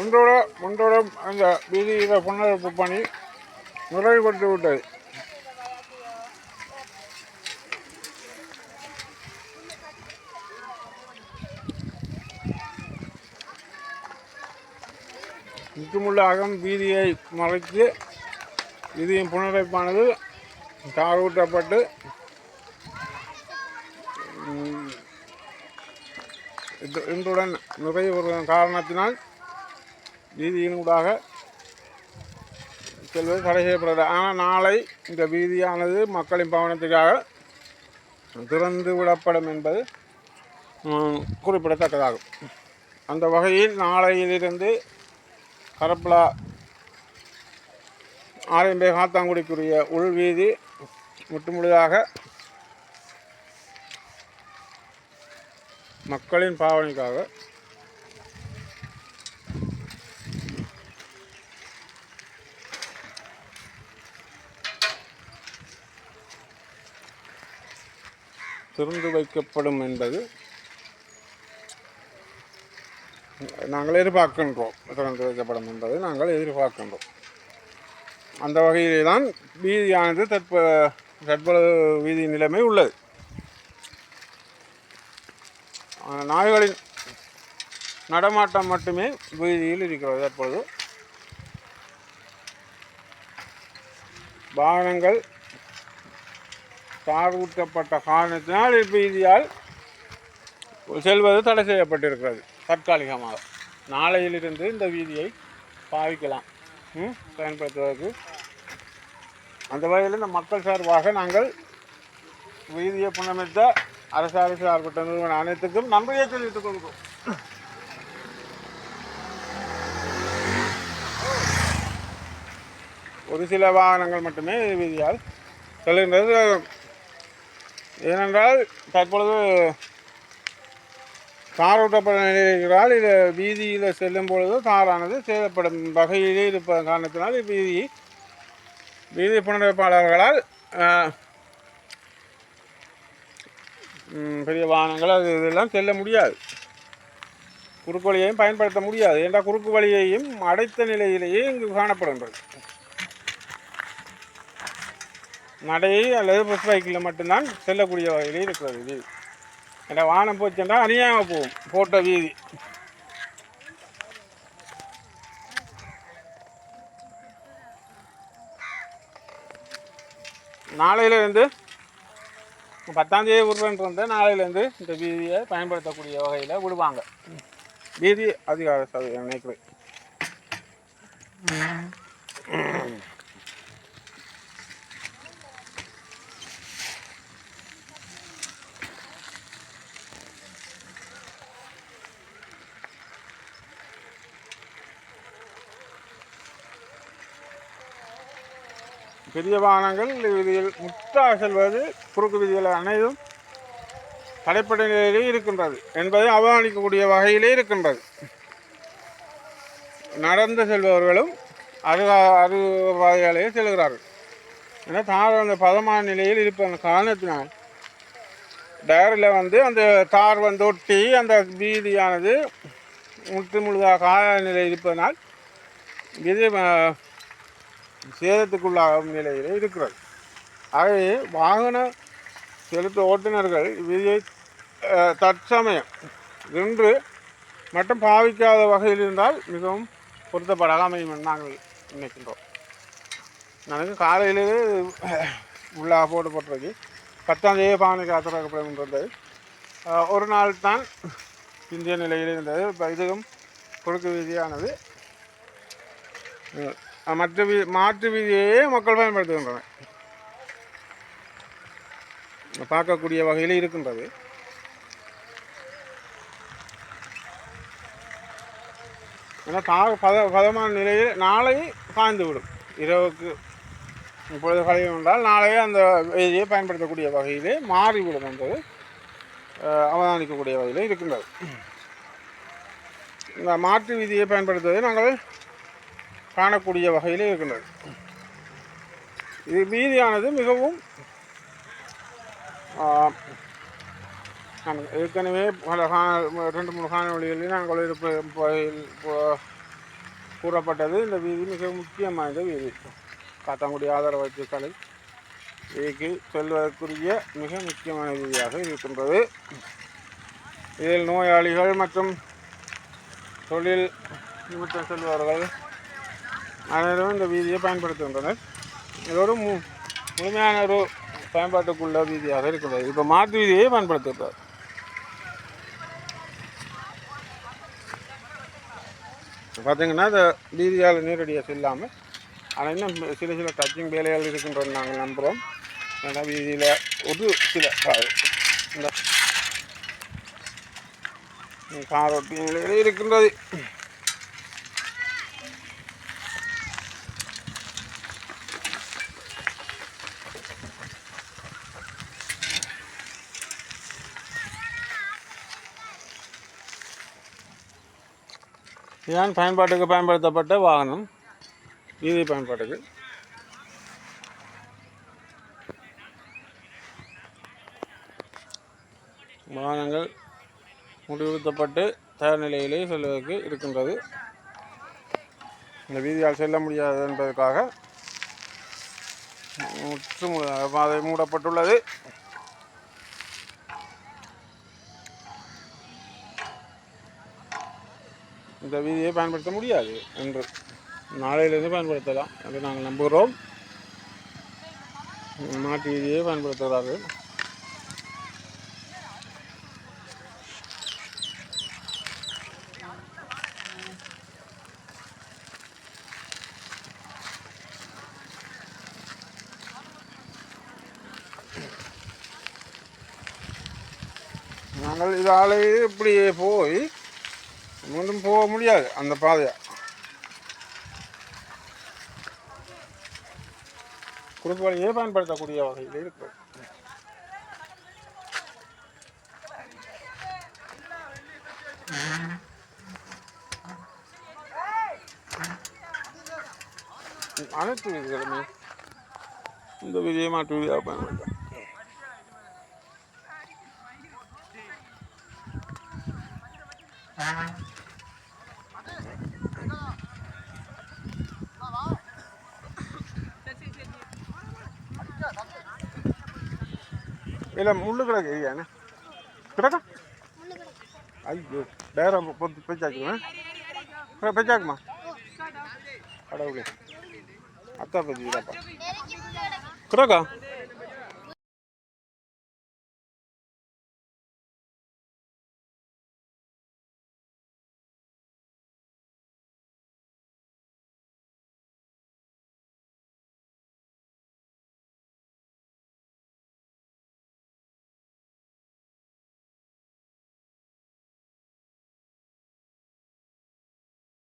ஒன்றோட ஒன்றோட அந்த வீதியில் புனரமைப்பு பணி நிறைவுபட்டு விட்டது. முற்றுமுள்ள அகம் வீதியை மறைத்து வீதியின் புனரமைப்பானது தாரூட்டப்பட்டு இன்றுடன் நிறைவு காரணத்தினால் வீதியினூடாக செல்வது தடை செய்யப்படுகிறது ஆனால் நாளை இந்த வீதியானது மக்களின் பவனத்துக்காக திறந்து விடப்படும் என்பது குறிப்பிடத்தக்கதாகும். அந்த வகையில் நாளையிலிருந்து கரப்பலா ஆலயம்பே காத்தாங்குடிக்குரிய உள்வீதி முற்றுமுழுதாக மக்களின் பாவனைக்காக. திறந்து வைக்கப்படும் என்பது நாங்கள் எதிர்பார்க்கின்றோம். திறந்து வைக்கப்படும் என்பது நாங்கள் எதிர்பார்க்கின்றோம். அந்த வகையிலே தான் வீதியானது தற்ப தற்பொழுது வீதி நிலைமை உள்ளது. நாய்களின் நடமாட்டம் மட்டுமே வீதியில் இருக்கிறது. தற்பொழுது வாகனங்கள் தார் ஊற்றப்பட்ட காரணத்தினால் இவ்வீதியால் செல்வது தடை செய்யப்பட்டிருக்கிறது. தற்காலிகமாக நாளையிலிருந்து இந்த வீதியை பாவிக்கலாம். பயன்படுத்துவதற்கு. அந்த வகையில் இந்த மக்கள் சார்பாக நாங்கள் வீதியை புனமைத்த அரசு சார்பட்ட நிறுவனம் அனைத்துக்கும் நன்றியை தெரிவித்துக் கொள்கிறோம். ஒரு சில வாகனங்கள் மட்டுமே வீதியால் செல்கின்றது. ஏனென்றால் தற்பொழுது தாரூட்டப்பட நிலையிலால் இது வீதியில் செல்லும் பொழுது தாரானது சேதப்படும் வகையிலே இருப்பதன் காரணத்தினால் வீதி வீதி புனரமைப்பாளர்களால் பெரிய வாகனங்கள் அது இதெல்லாம் செல்ல முடியாது. குறுக்கு வழியையும் பயன்படுத்த முடியாது. ஏன்டா குறுக்கு வழியையும் அடைத்த நிலையிலேயே இங்கு காணப்படுகின்றது. நடை அல்லது பஸ் பைக்கில் மட்டும்தான் செல்லக்கூடிய வகையில் இருக்கிறது இது. ஏன்னா வானம் போச்சுன்னா அநியாயமாக போகும் போட்ட வீதி. நாளையிலேருந்து பத்தாந்தேதி தேதி நாளையிலேருந்து இந்த வீதியை பயன்படுத்தக்கூடிய வகையில் விடுவாங்க. வீதி அதிகார சபை நினைக்கிறேன். பெரிய வாகனங்கள் வீதியில் முற்றாக செல்வது குறுக்கு விதிகள் அனைத்தும் தடைப்பட்ட நிலையிலே இருக்கின்றது என்பதை அவதானிக்கக்கூடிய வகையிலே இருக்கின்றது. நடந்து செல்பவர்களும் அது அது வகையிலேயே செல்கிறார்கள். ஏன்னா தார் அந்த பதமான நிலையில் இருப்பதன் காரணத்தினால் டயரில் வந்து அந்த தார் வந்து ஒட்டி அந்த வீதியானது முற்று முழுதாக காய நிலை இருப்பதனால் இது சேதத்துக்குள்ளாகும் நிலையில் இருக்கிறது. ஆகவே வாகன செலுத்த ஓட்டுநர்கள் விதியை தற்சமயம் இன்று மட்டும் பாவிக்காத வகையில் இருந்தால் மிகவும் பொருத்தப்படாமையும் என்று நாங்கள் நினைக்கின்றோம். எனக்கு காலையிலேயே உள்ளாக போடப்பட்டிருக்கு பத்தாம் தேதி பாவனை காத்திரக்கப்படுகின்றது அஹ், ஒரு நாள் தான் இந்திய நிலையில் இருந்தது. இப்போ இதுவும் குறுக்கு வீதியானது. மற்ற வீ மாற்று வீதியையே மக்கள் பயன்படுத்துகின்றனர் பார்க்கக்கூடிய வகையில் இருக்கின்றது ஏன்னா தார் பத பதமான நிலையில் நாளை காய்ந்து விடும் இரவுக்கு இப்பொழுது கழிவு என்றால் நாளையே அந்த வீதியை பயன்படுத்தக்கூடிய வகையிலே மாறிவிடும் என்பது அவதானிக்கக்கூடிய வகையில் இருக்கின்றது இந்த மாற்று வீதியை பயன்படுத்துவதை நாங்கள் காணக்கூடிய வகையில் இருக்கின்றது. இது வீதியானது மிகவும் நான் ஏற்கனவே பல கா- ரெண்டு மூணு காணொலிகளில் நாங்கள் கூறப்பட்டது. இந்த வீதி மிக முக்கியமான வீதி. காத்தாங்குடி ஆதரவு வச்சுக்களை வீதிக்கு செல்வதற்குரிய மிக முக்கியமான வீதியாக இருக்கின்றது. இதில் நோயாளிகள் மற்றும் தொழில் நிமித்தம் செல்பவர்கள் அனைவரும் இந்த வீதியை பயன்படுத்துகின்றனர். இது ஒரு மு முழுமையான ஒரு பயன்பாட்டுக்குள்ள வீதியாக இருக்கிறது. இப்போ மாற்று வீதியை பயன்படுத்துகிறார் பார்த்தீங்கன்னா இந்த வீதியால் நேரடியாக செல்லாமல் ஆனால் இன்னும் சில சில டச்சிங் வேலைகள் இருக்கின்றது நாங்கள் நம்புகிறோம் ஏன்னா வீதியில் ஒரு சில இந்த காரோட்டி நிலையில் இருக்கின்றது. இதுதான் பயன்பாட்டுக்கு பயன்படுத்தப்பட்ட வாகனம். வீதி பயன்பாட்டுக்கு. வாகனங்கள் முடிவுறுத்தப்பட்டு தயார் நிலையிலே செல்வதற்கு இருக்கின்றது. இந்த வீதியால் செல்ல முடியாது என்பதற்காக முற்று அதை மூடப்பட்டுள்ளது. இந்த வீதியை பயன்படுத்த முடியாது என்று நாளையிலிருந்து பயன்படுத்தலாம் என்று நாங்கள் நம்புகிறோம். மாட்டு வீதியை பயன்படுத்துகிறார்கள். நாங்கள் இதாலே இப்படியே போய் மீண்டும் போக முடியாது அந்த பாதையை. குறுக்கு வழியை பயன்படுத்தக்கூடிய வகையில் இருக்கு அனைத்து விதிகளுமே இந்த விதியை மாற்று விதியாக பயன்படுத்த இல்லை முள்ளு கிடக்கு ஐயாண்ணே கிடக்கா? ஐயோ டேரம் பொத்து பெச்சாக்குமா? பெச்சாக்குமா? கடவுளே அத்தா பத்தி கிடக்கா?